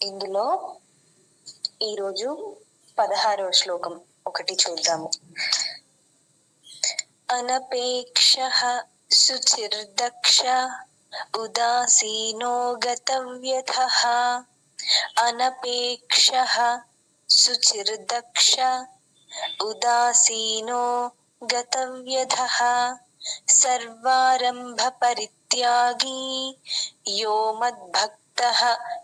ఇందులో ఈరోజు పదహారవ శ్లోకం ఒకటి చూద్దాము. అనపేక్ష శుచిర్దక్ష ఉదాసీనో గతవ్యథ అనపేక్ష శుచిర్దక్ష ఉదాసీనో గతవ్యథ సర్వారంభ పరిత్యాగీ యో మద్భక్త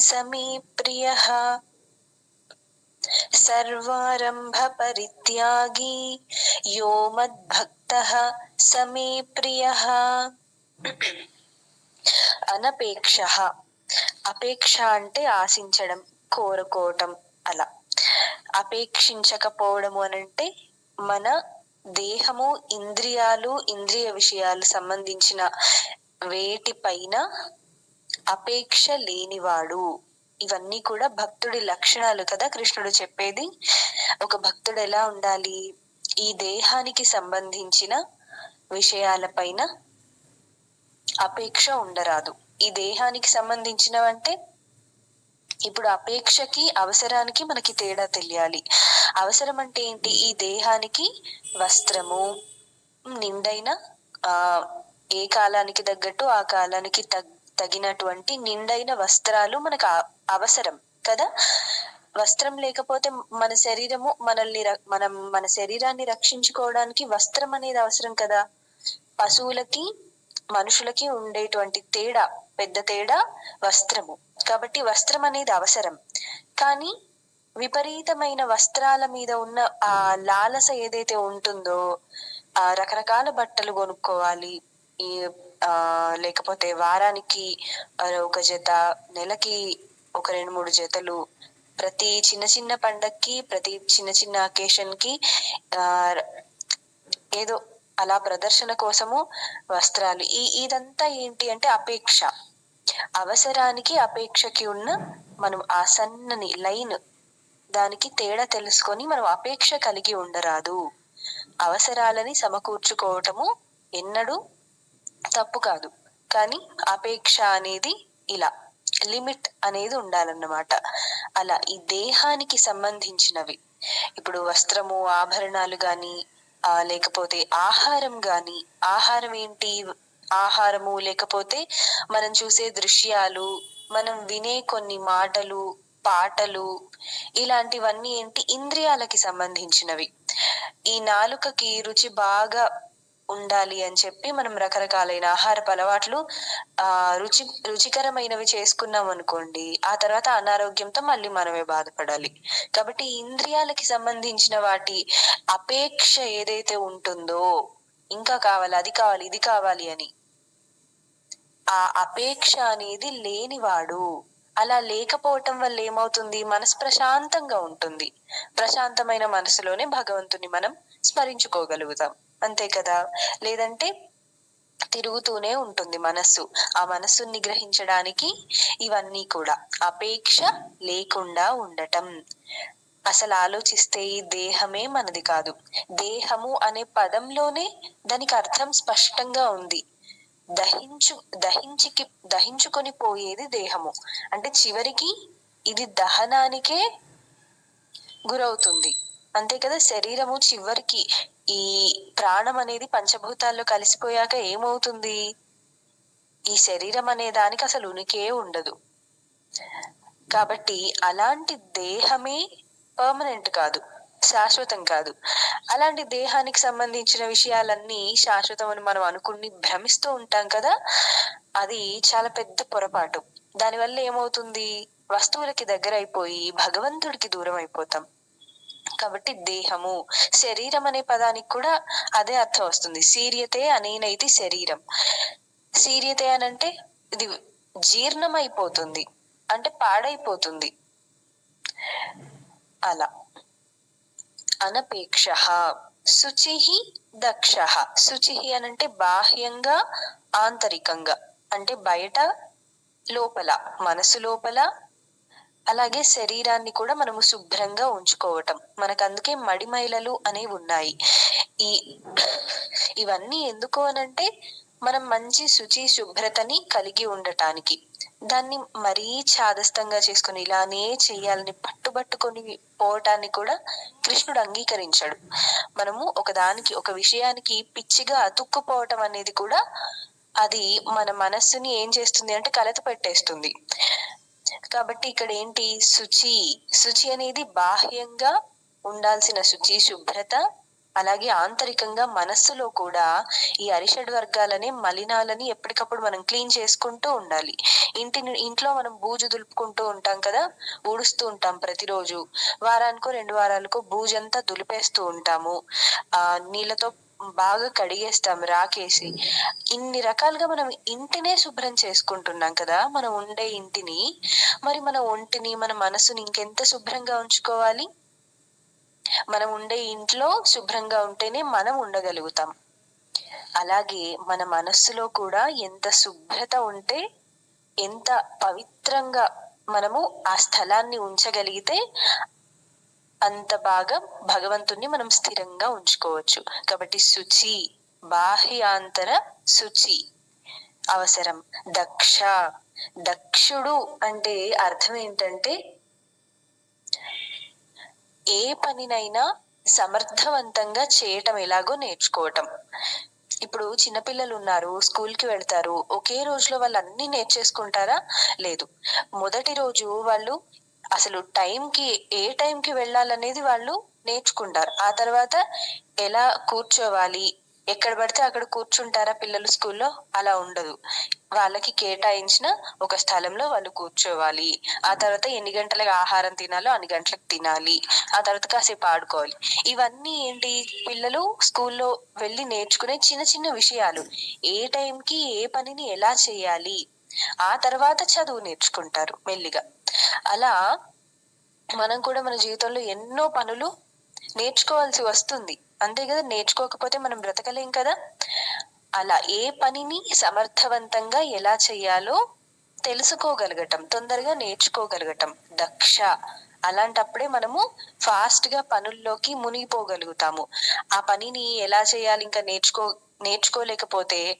సమే ప్రియ సర్వారంభ పరిత్యాగీ యో మద్భక్త సమే అనపేక్ష అపేక్ష అంటే ఆశించడం కోరుకోవటం అలా. అపేక్షించకపోవడము అనంటే మన దేహము ఇంద్రియాలు ఇంద్రియ విషయాలు సంబంధించిన వేటి పైన అపేక్ష లేనివాడు. ఇవన్నీ కూడా భక్తుడి లక్షణాలు కదా కృష్ణుడు చెప్పేది. ఒక భక్తుడు ఎలా ఉండాలి? ఈ దేహానికి సంబంధించిన విషయాలపైన అపేక్ష ఉండరాదు. ఈ దేహానికి సంబంధించినవంటే ఇప్పుడు అపేక్షకి అవసరానికి మనకి తేడా తెలియాలి. అవసరం అంటే ఏంటి? ఈ దేహానికి వస్త్రము నిండైన ఆ ఏ కాలానికి తగ్గట్టు ఆ కాలానికి తగ్ తగినటువంటి నిండైన వస్త్రాలు మనకు అవసరం కదా? వస్త్రం లేకపోతే మన శరీరము మనల్ని మనం మన శరీరాన్ని రక్షించుకోవడానికి వస్త్రం అనేది అవసరం కదా? పశువులకి మనుషులకి ఉండేటువంటి తేడా పెద్ద తేడా వస్త్రము. కాబట్టి వస్త్రం అనేది అవసరం. కానీ విపరీతమైన వస్త్రాల మీద ఉన్న ఆ లాలస ఏదైతే ఉంటుందో ఆ రకరకాల బట్టలు కొనుక్కోవాలి ఈ లేకపోతే వారానికి ఒక జత నెలకి ఒక రెండు మూడు జతలు ప్రతి చిన్న చిన్న పండక్కి ప్రతి చిన్న చిన్న అకేషన్కి ఏదో అలా ప్రదర్శన కోసము వస్త్రాలు. ఈ ఇదంతా ఏంటి అంటే అపేక్ష. అవసరానికి అపేక్షకి ఉన్న మనం ఆ సన్నని లైన్ దానికి తేడా తెలుసుకొని మనం అపేక్ష కలిగి ఉండరాదు. అవసరాలని సమకూర్చుకోవటము ఎన్నడూ తప్పు కాదు. కానీ అపేక్ష అనేది ఇలా. లిమిట్ అనేది ఉండాలన్నమాట. అలా ఈ దేహానికి సంబంధించినవి. ఇప్పుడు వస్త్రము ఆభరణాలు గాని ఆ లేకపోతే ఆహారం గాని ఆహారం ఏంటి? ఆహారము లేకపోతే మనం చూసే దృశ్యాలు మనం వినే కొన్ని మాటలు పాటలు ఇలాంటివన్నీ ఏంటి? ఇంద్రియాలకి సంబంధించినవి. ఈ నాలుకకి రుచి బాగా ఉండాలి అని చెప్పి మనం రకరకాలైన ఆహారపు అలవాట్లు ఆ రుచి రుచికరమైనవి చేసుకున్నాం అనుకోండి ఆ తర్వాత అనారోగ్యంతో మళ్ళీ మనమే బాధపడాలి. కాబట్టి ఇంద్రియాలకి సంబంధించిన వాటి అపేక్ష ఏదైతే ఉంటుందో ఇంకా కావాలి అది కావాలి ఇది కావాలి అని ఆ అపేక్ష అనేది లేనివాడు అలా లేకపోవటం వల్ల ఏమవుతుంది? మనసు ప్రశాంతంగా ఉంటుంది. ప్రశాంతమైన మనసులోనే భగవంతుని మనం స్మరించుకోగలుగుతాం. అంతే కదా? లేదంటే తిరుగుతూనే ఉంటుంది మనస్సు. ఆ మనస్సుని నిగ్రహించడానికి ఇవన్నీ కూడా అపేక్ష లేకుండా ఉండటం. అసలు ఆలోచిస్తే ఈ దేహమే మనది కాదు. దేహము అనే పదంలోనే దానికి అర్థం స్పష్టంగా ఉంది. దహించు దహించికి దహించుకొని పోయేది దేహము. అంటే చివరికి ఇది దహనానికే గురవుతుంది. అంతే కదా? శరీరము చివరికి ఈ ప్రాణం అనేది పంచభూతాల్లో కలిసిపోయాక ఏమవుతుంది? ఈ శరీరం అనే దానికి అసలు ఉనికే ఉండదు. కాబట్టి అలాంటి దేహమే పర్మనెంట్ కాదు శాశ్వతం కాదు. అలాంటి దేహానికి సంబంధించిన విషయాలన్నీ శాశ్వతం అని మనం అనుకుని భ్రమిస్తూ ఉంటాం కదా అది చాలా పెద్ద పొరపాటు. దానివల్ల ఏమవుతుంది? వస్తువులకి దగ్గర అయిపోయి భగవంతుడికి దూరం అయిపోతాం కాబట్టి దేహము. శరీరం అనే పదానికి కూడా అదే అర్థం వస్తుంది. సీరియతే అనేనైతే శరీరం. సీరియతే అనంటే ఇది జీర్ణం అయిపోతుంది అంటే పాడైపోతుంది. అలా. అనపేక్ష. శుచి దక్ష. శుచి అనంటే బాహ్యంగా ఆంతరికంగా. అంటే బయట లోపల మనసు లోపల అలాగే శరీరాన్ని కూడా మనము శుభ్రంగా ఉంచుకోవటం. మనకు అందుకే మడిమైలలు అనేవి ఉన్నాయి. ఈ ఇవన్నీ ఎందుకు అనంటే మనం మంచి శుచి శుభ్రతని కలిగి ఉండటానికి. దాన్ని మరీ చాదస్తంగా చేసుకుని ఇలానే చేయాలని పట్టుబట్టుకొని పోవటాన్ని కూడా కృష్ణుడు అంగీకరించాడు. మనము ఒక దానికి ఒక విషయానికి పిచ్చిగా అతుక్కుపోవటం అనేది కూడా అది మన మనస్సుని ఏం చేస్తుంది అంటే కలత పెట్టేస్తుంది. కాబట్టి ఇక్కడ ఏంటి? శుచి. శుచి అనేది బాహ్యంగా ఉండాల్సిన శుచి శుభ్రత అలాగే ఆంతరికంగా మనస్సులో కూడా ఈ అరిషడ్ వర్గాలని మలినాలని ఎప్పటికప్పుడు మనం క్లీన్ చేసుకుంటూ ఉండాలి. ఇంటిని ఇంట్లో మనం బూజు దులుపుకుంటూ ఉంటాం కదా? ఊడుస్తూ ఉంటాం ప్రతిరోజు. వారానికో రెండు వారాలకో బూజంతా దులిపేస్తూ ఉంటాము. ఆ నీళ్ళతో బాగా కడిగేస్తాం రాకేసి. ఇన్ని రకాలుగా మనం ఇంటినే శుభ్రం చేసుకుంటున్నాం కదా మనం ఉండే ఇంటిని. మరి మన ఒంటిని మన మనసుని ఇంకెంత శుభ్రంగా ఉంచుకోవాలి? మనం ఉండే ఇంట్లో శుభ్రంగా ఉంటేనే మనం ఉండగలుగుతాం. అలాగే మన మనస్సులో కూడా ఎంత శుభ్రత ఉంటే ఎంత పవిత్రంగా మనము ఆ స్థలాన్ని ఉంచగలిగితే అంత బాగా భగవంతుణ్ణి మనం స్థిరంగా ఉంచుకోవచ్చు. కాబట్టి శుచి బాహ్యాంతర శుచి అవసరం. దక్ష దక్షుడు అంటే అర్థం ఏంటంటే ఏ పనినైనా సమర్థవంతంగా చేయటం ఎలాగో నేర్చుకోవటం. ఇప్పుడు చిన్నపిల్లలు ఉన్నారు స్కూల్కి వెళ్తారు ఒకే రోజులో వాళ్ళు అన్ని నేర్చేసుకుంటారా? లేదు. మొదటి రోజు వాళ్ళు అసలు టైంకి ఏ టైంకి వెళ్ళాలనేది వాళ్ళు నేర్చుకుంటారు. ఆ తర్వాత ఎలా కూర్చోవాలి ఎక్కడ పడితే అక్కడ కూర్చుంటారా పిల్లలు స్కూల్లో? అలా ఉండదు. వాళ్ళకి కేటాయించిన ఒక స్థలంలో వాళ్ళు కూర్చోవాలి. ఆ తర్వాత ఎన్ని గంటలకు ఆహారం తినాలో అన్ని గంటలకు తినాలి. ఆ తర్వాత కాసేపు ఆడుకోవాలి. ఇవన్నీ ఏంటి? పిల్లలు స్కూల్లో వెళ్ళి నేర్చుకునే చిన్న చిన్న విషయాలు. ఏ టైంకి ఏ పనిని ఎలా చేయాలి? ఆ తర్వాత చదువు నేర్చుకుంటారు మెల్లిగా. అలా మనం కూడా మన జీవితంలో ఎన్నో పనులు నేర్చుకోవాల్సి వస్తుంది. అంతే కదా? నేర్చుకోకపోతే మనం బ్రతకలేం కదా? అలా ఏ పనిని సమర్థవంతంగా ఎలా చేయాలో తెలుసుకోగలగటం తొందరగా నేర్చుకోగలగటం దక్ష అలాంటప్పుడే మనము ఫాస్ట్గా పనుల్లోకి మునిగిపోగలుగుతాము. ఆ పనిని ఎలా చేయాలి? ఇంకా నేర్చుకో నేర్చుకోలేకపోతే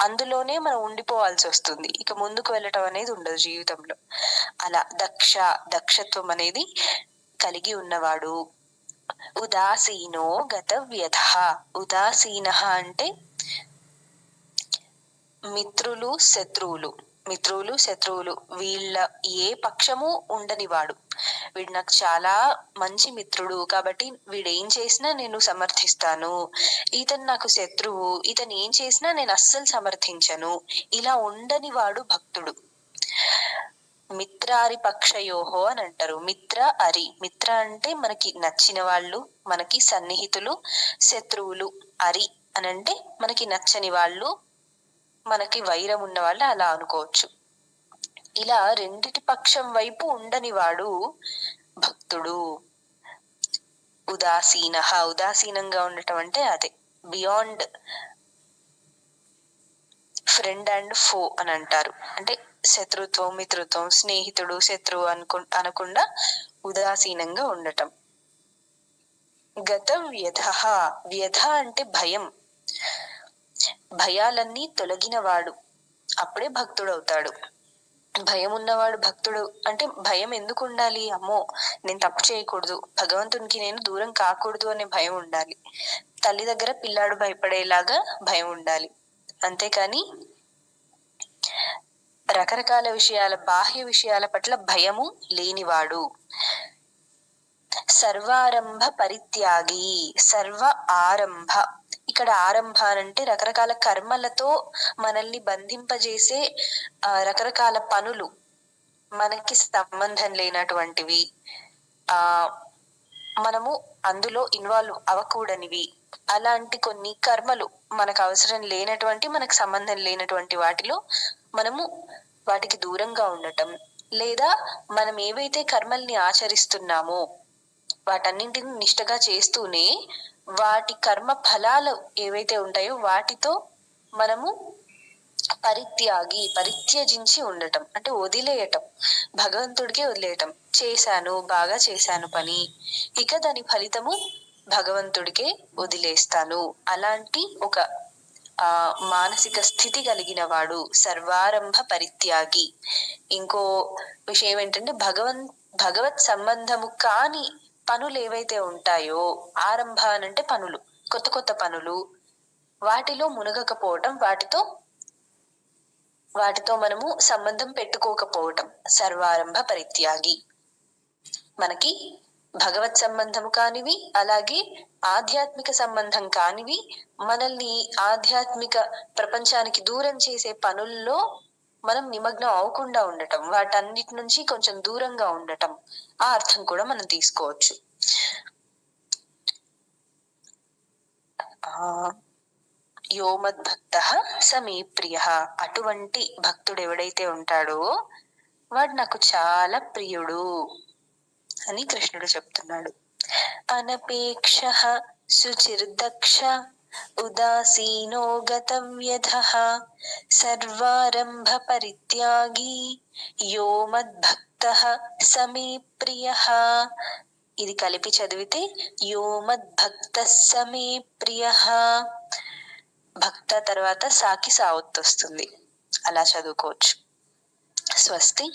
అందులోనే మనం ఉండిపోవాల్సి వస్తుంది. ఇక ముందుకు వెళ్ళటం అనేది ఉండదు జీవితంలో. అలా దక్ష దక్షత్వం అనేది కలిగి ఉన్నవాడు ఉదాసీనో గత వ్యధ ఉదాసీన అంటే మిత్రులు శత్రువులు. మిత్రులు శత్రువులు. వీళ్ళ ఏ పక్షము ఉండని వాడు. వీడు నాకు చాలా మంచి మిత్రుడు కాబట్టి వీడు ఏం చేసినా నేను సమర్థిస్తాను. ఇతను నాకు శత్రువు. ఇతను ఏం చేసినా నేను అస్సలు సమర్థించను. ఇలా ఉండని వాడు భక్తుడు. మిత్రారి పక్షయోహో అని అంటారు. మిత్ర అరి. మిత్ర అంటే మనకి నచ్చిన వాళ్ళు మనకి సన్నిహితులు శత్రువులు అరి అని అంటే మనకి నచ్చని వాళ్ళు మనకి వైరం ఉన్న వాళ్ళు అలా అనుకోవచ్చు. ఇలా రెండిటి పక్షం వైపు ఉండని వాడు భక్తుడు. ఉదాసీన ఉదాసీనంగా ఉండటం అంటే అదే. బియాండ్ ఫ్రెండ్ అండ్ ఫో అని అంటారు. అంటే శత్రుత్వం మిత్రుత్వం స్నేహితుడు శత్రువు అనుకు అనకుండా ఉదాసీనంగా ఉండటం. గత వ్యధ వ్యధ అంటే భయం. భయాలన్నీ తొలగినవాడు. అప్పుడే భక్తుడు అవుతాడు భయం ఉన్నవాడు భక్తుడు అంటే భయం ఎందుకు ఉండాలి అమ్మో నేను తప్పు చేయకూడదు. భగవంతునికి నేను దూరం కాకూడదు అనే భయం ఉండాలి. తల్లి దగ్గర పిల్లాడు భయపడేలాగా భయం ఉండాలి. అంతేకాని రకరకాల విషయాల బాహ్య విషయాల పట్ల భయము లేనివాడు. సర్వారంభ పరిత్యాగి సర్వ ఆరంభ ఇక్కడ ఆరంభ అంటే రకరకాల కర్మలతో మనల్ని బంధింపజేసే రకరకాల పనులు మనకి సంబంధం లేనటువంటివి. ఆ మనము అందులో ఇన్వాల్వ్ అవ్వకూడనివి అలాంటి కొన్ని కర్మలు మనకు అవసరం లేనటువంటి మనకు సంబంధం లేనటువంటి వాటిలో మనము వాటికి దూరంగా ఉండటం. లేదా మనం ఏవైతే కర్మల్ని ఆచరిస్తున్నామో వాటన్నింటిని నిష్టగా చేస్తూనే వాటి కర్మ ఫలాలు ఏవైతే ఉంటాయో వాటితో మనము పరిత్యాగి పరిత్యజించి ఉండటం అంటే వదిలేయటం భగవంతుడికే వదిలేయటం. చేశాను బాగా చేశాను పని. ఇక దాని ఫలితము భగవంతుడికే వదిలేస్తాను. అలాంటి ఒక ఆ మానసిక స్థితి కలిగిన వాడు సర్వారంభ పరిత్యాగి. ఇంకో విషయం ఏంటంటే భగవన్ భగవత్ సంబంధము కాని పనులు ఏవైతే ఉంటాయో ఆరంభ అనంటే పనులు కొత్త కొత్త పనులు వాటిలో మునగకపోవటం వాటితో వాటితో మనము సంబంధం పెట్టుకోకపోవటం సర్వారంభ పరిత్యాగి. మనకి భగవత్ సంబంధం కానివి అలాగే ఆధ్యాత్మిక సంబంధం కానివి మనల్ని ఆధ్యాత్మిక ప్రపంచానికి దూరం చేసే పనుల్లో మనం నిమగ్నం అవ్వకుండా ఉండటం వాటన్నిటి నుంచి కొంచెం దూరంగా ఉండటం ఆ అర్థం కూడా మనం తీసుకోవచ్చు. ఆ యోమద్భక్త సమీ ప్రియ అటువంటి భక్తుడు ఎవడైతే ఉంటాడో వాడు నాకు చాలా ప్రియుడు అని కృష్ణుడు చెప్తున్నాడు. అనపేక్ష శుచిర్దక్ష ఉదాసీనో గతవ్యధ సర్వారంభ పరిత్యాగి యో మద్భక్త సమీ ప్రియ ఇది కలిపి చదివితే యో మద్భక్త సమీ ప్రియ. భక్త తర్వాత సాకి సావత్తు వస్తుంది అలా చదువుకోవచ్చు. స్వస్తి.